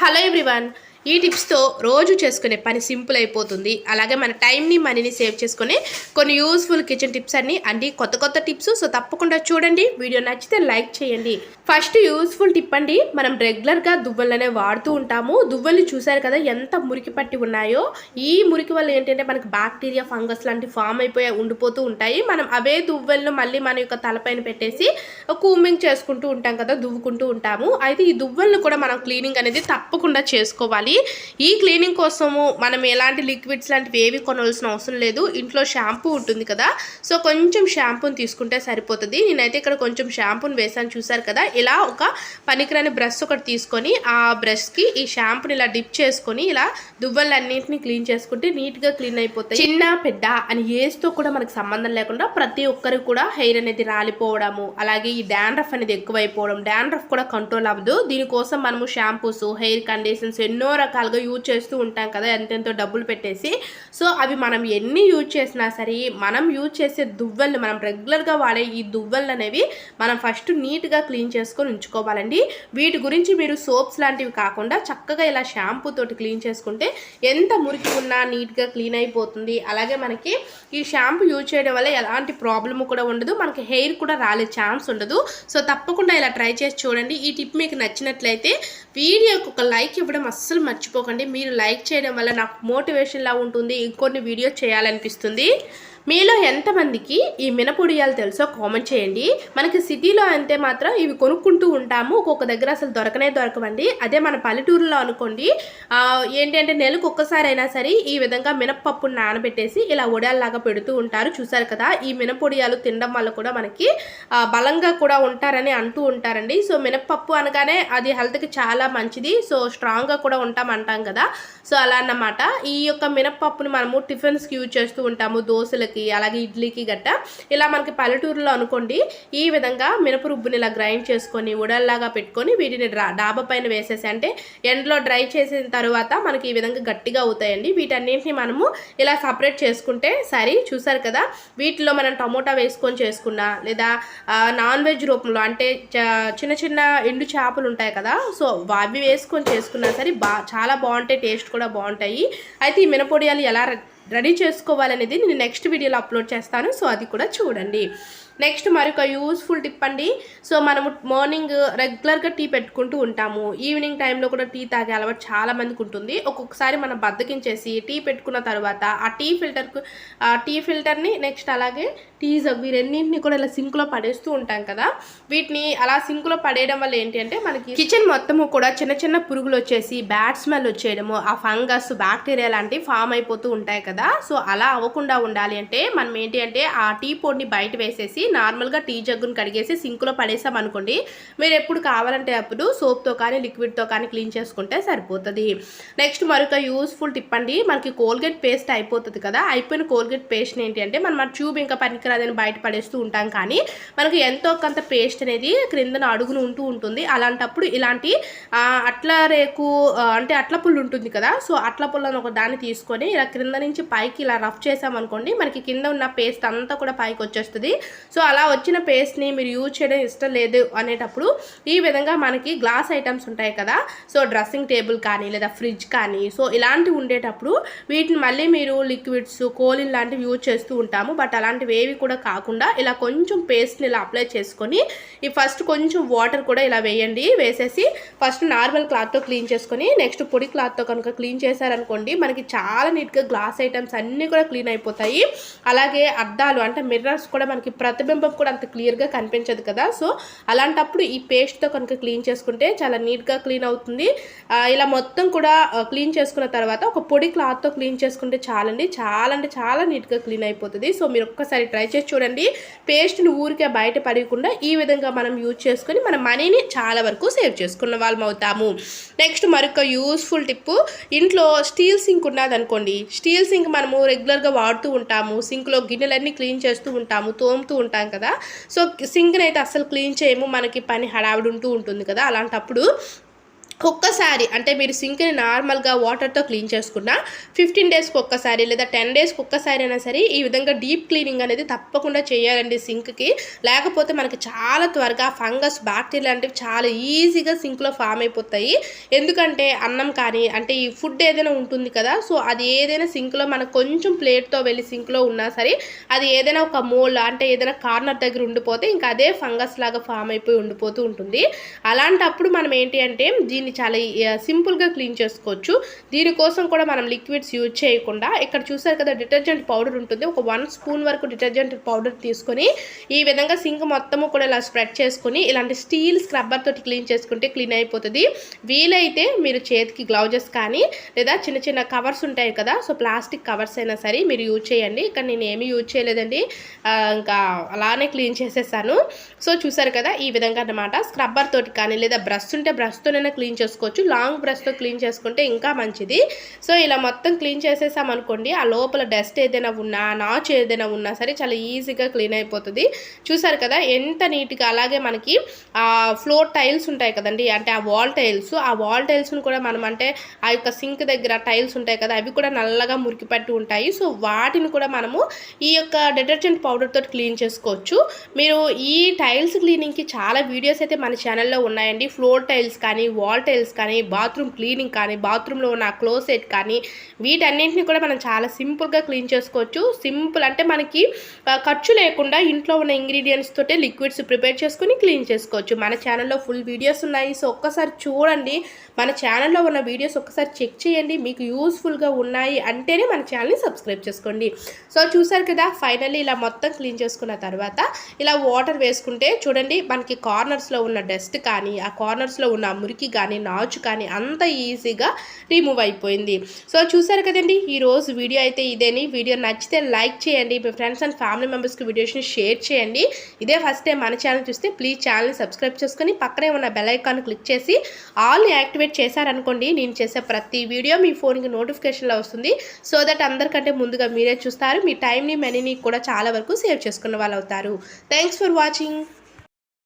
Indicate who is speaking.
Speaker 1: Hello everyone ఈ టిప్స్తో రోజు చేసుకునే పని సింపుల్ అయిపోతుంది. అలాగే మన టైంని మనీని సేవ్ చేసుకునే కొన్ని యూస్ఫుల్ కిచెన్ టిప్స్ అన్ని అండి. కొత్త కొత్త టిప్స్ సో తప్పకుండా చూడండి. వీడియో నచ్చితే లైక్ చేయండి. ఫస్ట్ యూస్ఫుల్ టిప్ అండి మనం రెగ్యులర్గా దువ్వలనే వాడుతూ ఉంటాము. దువ్వల్ని చూసారు కదా ఎంత మురికి పట్టి ఉన్నాయో. ఈ మురికి వల్ల ఏంటంటే మనకి బ్యాక్టీరియా ఫంగస్ లాంటి ఫామ్ అయిపోయి ఉండిపోతూ ఉంటాయి. మనం అవే దువ్వెలను మళ్ళీ మన యొక్క తలపైన పెట్టేసి కూమింగ్ చేసుకుంటూ ఉంటాం కదా దువ్వుకుంటూ ఉంటాము. అయితే ఈ దువ్వెలను కూడా మనం క్లీనింగ్ అనేది తప్పకుండా చేసుకోవాలి. ఈ క్లీనింగ్ కోసము మనం ఎలాంటి లిక్విడ్స్ లాంటివి ఏవి కొనవలసిన అవసరం లేదు. ఇంట్లో షాంపూ ఉంటుంది కదా. సో కొంచెం షాంపూని తీసుకుంటే సరిపోతుంది. నేనైతే ఇక్కడ కొంచెం షాంపూని వేసాను చూసారు కదా. ఇలా ఒక పనికిరాని బ్రష్ ఒకటి తీసుకొని ఆ బ్రష్కి ఈ షాంపూని ఇలా డిప్ చేసుకొని ఇలా దువ్వలన్నింటినీ క్లీన్ చేసుకుంటే నీట్గా క్లీన్ అయిపోతాయి. చిన్న పెద్ద అని ఏజ్తో కూడా మనకు సంబంధం లేకుండా ప్రతి ఒక్కరికి కూడా హెయిర్ అనేది రాలిపోవడము అలాగే ఈ డాండ్రఫ్ అనేది ఎక్కువైపోవడం డాండ్రఫ్ కూడా కంట్రోల్ అవ్వదు. దీనికోసం మనము షాంపూస్ హెయిర్ కండిషన్స్ ఎన్నో రకాలుగా యూజ్ చేస్తూ ఉంటాం కదా ఎంతెంతో డబ్బులు పెట్టేసి. సో అవి మనం ఎన్ని యూజ్ చేసినా సరే మనం యూజ్ చేసే దువ్వెల్ని మనం రెగ్యులర్గా వాడే ఈ దువ్వెళ్ళు అనేవి మనం ఫస్ట్ నీట్గా క్లీన్ చేసుకొని ఉంచుకోవాలండి. వీటి గురించి మీరు సోప్స్ లాంటివి కాకుండా చక్కగా ఇలా షాంపూ తోటి క్లీన్ చేసుకుంటే ఎంత మురికి ఉన్నా నీట్గా క్లీన్ అయిపోతుంది. అలాగే మనకి ఈ షాంపూ యూజ్ చేయడం వల్ల ఎలాంటి ప్రాబ్లమ్ కూడా ఉండదు. మనకి హెయిర్ కూడా రాలే ఛాన్స్ ఉండదు. సో తప్పకుండా ఇలా ట్రై చేసి చూడండి. ఈ టిప్ మీకు నచ్చినట్లయితే వీడియోకి ఒక లైక్ ఇవ్వడం అస్సలు మర్చిపోకండి. మీరు లైక్ చేయడం వల్ల నాకు మోటివేషన్లా ఉంటుంది. ఇంకొన్ని వీడియోస్ చేయాలనిపిస్తుంది. మీలో ఎంతమందికి ఈ మినపొడియాలు తెలుసో కామెంట్ చేయండి. మనకి సిటీలో అంటే మాత్రం ఇవి కొనుక్కుంటూ ఉంటాము. ఒక్కొక్క దగ్గర అసలు దొరకనే దొరకవండి. అదే మన పల్లెటూరులో అనుకోండి ఏంటంటే నెలకు ఒక్కసారైనా సరే ఈ విధంగా మినపప్పును నానబెట్టేసి ఇలా ఒడియాల్లాగా పెడుతూ ఉంటారు. చూసారు కదా ఈ మినపొడియాలు తినడం వల్ల కూడా మనకి బలంగా కూడా ఉంటారని అంటూ ఉంటారండి. సో మినపప్పు అనగానే అది హెల్త్కి చాలా మంచిది. సో స్ట్రాంగ్గా కూడా ఉంటాం అంటాం కదా. సో అలా అన్నమాట. ఈ యొక్క మినపప్పుని మనము టిఫిన్స్కి యూజ్ చేస్తూ ఉంటాము. దోశలకు అలాగే ఇడ్లీకి గట్ట ఇలా మనకి పల్లెటూరులో అనుకోండి ఈ విధంగా మినప రుబ్బుని ఇలా గ్రైండ్ చేసుకొని ఉడల్లాగా పెట్టుకొని వీటిని డాబా పైన వేసేసి అంటే ఎండలో డ్రై చేసిన తర్వాత మనకి ఈ విధంగా గట్టిగా అవుతాయండి. వీటన్నింటిని మనము ఇలా సపరేట్ చేసుకుంటే సరే చూసారు కదా? వీటిలో మనం టమోటా వేసుకొని చేసుకున్నా లేదా నాన్ వెజ్ రూపంలో అంటే చ- చిన్న చిన్న ఎండు చేపలు ఉంటాయి కదా? సో అవి వేసుకొని చేసుకున్నా సరే బా చాలా బాగుంటాయి టేస్ట్ కూడా బాగుంటాయి. అయితే ఈ మినపొడియాలు ఎలా రెడీ చేసుకోవాలనేది నేను నెక్స్ట్ వీడియోలో అప్లోడ్ చేస్తాను. సో అది కూడా చూడండి. నెక్స్ట్ మరొక యూస్ఫుల్ టిప్ అండి. సో మనము మార్నింగ్ రెగ్యులర్గా టీ పెట్టుకుంటూ ఉంటాము. ఈవినింగ్ టైంలో కూడా టీ తాగే అలవాటు చాలా మందికి ఉంటుంది. ఒక్కొక్కసారి మనం బద్దకించేసి టీ పెట్టుకున్న తర్వాత ఆ టీ ఫిల్టర్కు ఆ టీ ఫిల్టర్ని నెక్స్ట్ అలాగే టీ జగ్ రెండింటిని కూడా ఇలా సింక్లో పడేస్తూ ఉంటాం కదా. వీటిని అలా సింక్లో పడేయడం వల్ల ఏంటి అంటే మనకి కిచెన్ మొత్తము కూడా చిన్న చిన్న పురుగులు వచ్చేసి బ్యాడ్ స్మెల్ వచ్చేయడము ఆ ఫంగస్ బ్యాక్టీరియా లాంటివి ఫామ్ అయిపోతూ ఉంటాయి కదా. సో అలా అవ్వకుండా ఉండాలి అంటే మనం ఏంటి అంటే ఆ టీ పొడిని బయట వేసేసి నార్మల్గా టీ జగ్గును కడిగేసి సింక్లో పడేసాం అనుకోండి మీరు ఎప్పుడు కావాలంటే అప్పుడు సోప్తో కానీ లిక్విడ్తో కానీ క్లీన్ చేసుకుంటే సరిపోతుంది. నెక్స్ట్ మరొక యూస్ఫుల్ టిప్ అండి మనకి కోల్గేట్ పేస్ట్ అయిపోతుంది కదా అయిపోయిన కోల్గేట్ పేస్ట్ ఏంటి అంటే మనం ట్యూబ్ ఇంకా పనికిరాదని బయట పడేస్తూ ఉంటాం కానీ మనకి ఎంతో కొంత పేస్ట్ అనేది క్రిందన అడుగును ఉంటూ ఉంటుంది. అలాంటప్పుడు ఇలాంటి అట్ల రేకు అంటే అట్ల పుల్లు ఉంటుంది కదా సో అట్ల పుల్లను ఒక దాన్ని తీసుకొని ఇలా క్రింద నుంచి పైకి ఇలా రఫ్ చేసామనుకోండి మనకి కింద ఉన్న పేస్ట్ అంతా కూడా పైకి వచ్చేస్తుంది. సో అలా వచ్చిన పేస్ట్ని మీరు యూజ్ చేయడం ఇష్టం లేదు అనేటప్పుడు ఈ విధంగా మనకి గ్లాస్ ఐటమ్స్ ఉంటాయి కదా. సో డ్రెస్సింగ్ టేబుల్ కానీ లేదా ఫ్రిడ్జ్ కానీ సో ఇలాంటివి ఉండేటప్పుడు వీటిని మళ్ళీ మీరు లిక్విడ్స్ కోలిన్ లాంటివి యూజ్ చేస్తూ ఉంటాము. బట్ అలాంటివి ఏవి కూడా కాకుండా ఇలా కొంచెం పేస్ట్ని ఇలా అప్లై చేసుకొని ఈ ఫస్ట్ కొంచెం వాటర్ కూడా ఇలా వేయండి. వేసేసి ఫస్ట్ నార్మల్ క్లాత్తో క్లీన్ చేసుకొని నెక్స్ట్ పొడి క్లాత్తో కనుక క్లీన్ చేశారనుకోండి మనకి చాలా నీట్గా గ్లాస్ ఐటమ్స్ అన్నీ కూడా క్లీన్ అయిపోతాయి. అలాగే అద్దాలు అంటే మిర్రర్స్ కూడా మనకి ప్రతి ప్రతిబింబం కూడా అంత క్లియర్గా కనిపించదు కదా. సో అలాంటప్పుడు ఈ పేస్ట్తో కనుక క్లీన్ చేసుకుంటే చాలా నీట్గా క్లీన్ అవుతుంది. ఇలా మొత్తం కూడా క్లీన్ చేసుకున్న తర్వాత ఒక పొడి క్లాత్తో క్లీన్ చేసుకుంటే చాలండి. చాలా అంటే చాలా నీట్గా క్లీన్ అయిపోతుంది. సో మీరు ఒక్కసారి ట్రై చేసి చూడండి. పేస్ట్ని ఊరికే బయట పడకుండా ఈ విధంగా మనం యూజ్ చేసుకొని మన మనీని చాలా వరకు సేవ్ చేసుకున్న వాళ్ళం అవుతాము. నెక్స్ట్ మరొక యూస్ఫుల్ టిప్ ఇంట్లో స్టీల్ సింక్ ఉన్నదనుకోండి స్టీల్ సింక్ మనము రెగ్యులర్గా వాడుతూ ఉంటాము. సింక్లో గిన్నెలన్నీ క్లీన్ చేస్తూ ఉంటాము తోముతూ ఉంటాం కదా. సో సింక్ని అయితే అస్సలు క్లీన్ చేయము మనకి పని హడావిడి ఉంటూ ఉంటుంది కదా. అలాంటప్పుడు ఒక్కసారి అంటే మీరు సింక్ని నార్మల్గా వాటర్తో క్లీన్ చేసుకున్న ఫిఫ్టీన్ డేస్కి ఒక్కసారి లేదా టెన్ డేస్కి ఒక్కసారి అయినా సరే ఈ విధంగా డీప్ క్లీనింగ్ అనేది తప్పకుండా చేయాలండి సింక్కి. లేకపోతే మనకి చాలా త్వరగా ఫంగస్ బ్యాక్టీరియా లాంటివి చాలా ఈజీగా సింక్లో ఫామ్ అయిపోతాయి. ఎందుకంటే అన్నం కానీ అంటే ఈ ఫుడ్ ఏదైనా ఉంటుంది కదా సో అది ఏదైనా సింక్లో మనకు కొంచెం ప్లేట్తో వెళ్ళి సింక్లో ఉన్నా సరే అది ఏదైనా ఒక మోల్ అంటే ఏదైనా కార్నర్ దగ్గర ఉండిపోతే ఇంకా అదే ఫంగస్ లాగా ఫామ్ అయిపోయి ఉండిపోతూ ఉంటుంది. అలాంటప్పుడు మనం ఏంటి అంటే దీన్ని చాలా సింపుల్గా క్లీన్ చేసుకోవచ్చు. దీనికోసం కూడా మనం లిక్విడ్స్ యూజ్ చేయకుండా ఇక్కడ చూసారు కదా డిటర్జెంట్ పౌడర్ ఉంటుంది. ఒక వన్ స్పూన్ వరకు డిటర్జెంట్ పౌడర్ తీసుకొని ఈ విధంగా సింక్ మొత్తము కూడా ఇలా స్ప్రెడ్ చేసుకొని ఇలాంటి స్టీల్ స్క్రబ్బర్ తోటి క్లీన్ చేసుకుంటే క్లీన్ అయిపోతుంది. వీలైతే మీరు చేతికి గ్లౌజెస్ కానీ లేదా చిన్న చిన్న కవర్స్ ఉంటాయి కదా సో ప్లాస్టిక్ కవర్స్ అయినా సరే మీరు యూజ్ చేయండి. ఇక్కడ నేను ఏమీ యూజ్ చేయలేదండి. ఇంకా అలానే క్లీన్ చేసేసాను. సో చూసారు కదా ఈ విధంగా అన్నమాట. స్క్రబ్బర్ తోటి కానీ లేదా బ్రష్ ఉంటే బ్రష్తోనైనా క్లీన్ చేసుకోవచ్చు. లాంగ్ బ్రష్తో క్లీన్ చేసుకుంటే ఇంకా మంచిది. సో ఇలా మొత్తం క్లీన్ చేసేసామనుకోండి ఆ లోపల డస్ట్ ఏదైనా ఉన్నా నాచ్ ఏదైనా ఉన్నా సరే చాలా ఈజీగా క్లీన్ అయిపోతుంది. చూసారు కదా ఎంత నీట్గా అలాగే మనకి ఆ ఫ్లోర్ టైల్స్ ఉంటాయి కదండి అంటే ఆ వాల్ టైల్స్ ఆ వాల్ టైల్స్ను కూడా మనం అంటే ఆ యొక్క సింక్ దగ్గర టైల్స్ ఉంటాయి కదా అవి కూడా నల్లగా మురికి పట్టి ఉంటాయి. సో వాటిని కూడా మనము ఈ యొక్క డిటర్జెంట్ పౌడర్ క్లీన్ చేసుకోవచ్చు. మీరు ఈ టైల్స్ క్లీనింగ్కి చాలా వీడియోస్ అయితే మన ఛానల్లో ఉన్నాయండి. ఫ్లోర్ టైల్స్ కానీ వాల్ టైల్స్ కానీ బాత్రూమ్ క్లీనింగ్ కానీ బాత్రూంలో ఉన్న క్లోసెట్ కానీ వీటన్నింటినీ కూడా మనం చాలా సింపుల్గా క్లీన్ చేసుకోవచ్చు. సింపుల్ అంటే మనకి ఖర్చు లేకుండా ఇంట్లో ఉన్న ఇంగ్రీడియంట్స్ తోటే లిక్విడ్స్ ప్రిపేర్ చేసుకుని క్లీన్ చేసుకోవచ్చు. మన ఛానల్లో ఫుల్ వీడియోస్ ఉన్నాయి సో ఒక్కసారి చూడండి. మన ఛానల్లో ఉన్న వీడియోస్ ఒక్కసారి చెక్ చేయండి. మీకు యూస్ఫుల్గా ఉన్నాయి అంటేనే మన ఛానల్ని సబ్స్క్రైబ్ చేసుకోండి. సో చూసారు కదా ఫైనల్లీ ఇలా మొత్తం క్లీన్ చేసుకున్న తర్వాత ఇలా వాటర్ వేసుకుంటే చూడండి మనకి కార్నర్స్లో ఉన్న డస్ట్ కానీ ఆ కార్నర్స్లో ఉన్న మురికి కానీ నాచు కానీ అంత ఈజీగా రిమూవ్ అయిపోయింది. సో చూసారు కదండి ఈరోజు వీడియో అయితే ఇదేని. వీడియో నచ్చితే లైక్ చేయండి మీ ఫ్రెండ్స్ అండ్ ఫ్యామిలీ మెంబర్స్కి వీడియోస్ని షేర్ చేయండి. ఇదే ఫస్ట్ టైం మన ఛానల్ చూస్తే ప్లీజ్ ఛానల్ని సబ్స్క్రైబ్ చేసుకొని పక్కనే ఉన్న బెల్ ఐకాన్ క్లిక్ చేసి ఆల్ని యాక్టివేట్ చేశారనుకోండి నేను చేసే ప్రతి వీడియో మీ ఫోన్కి నోటిఫికేషన్లో వస్తుంది. సో దట్ అందరికంటే ముందుగా మీరే చూస్తారు. మీ టైంని మనీని కూడా చాలా వరకు సేవ్ చేసుకున్న వాళ్ళు అవుతారు థ్యాంక్స్ ఫర్ వాచింగ్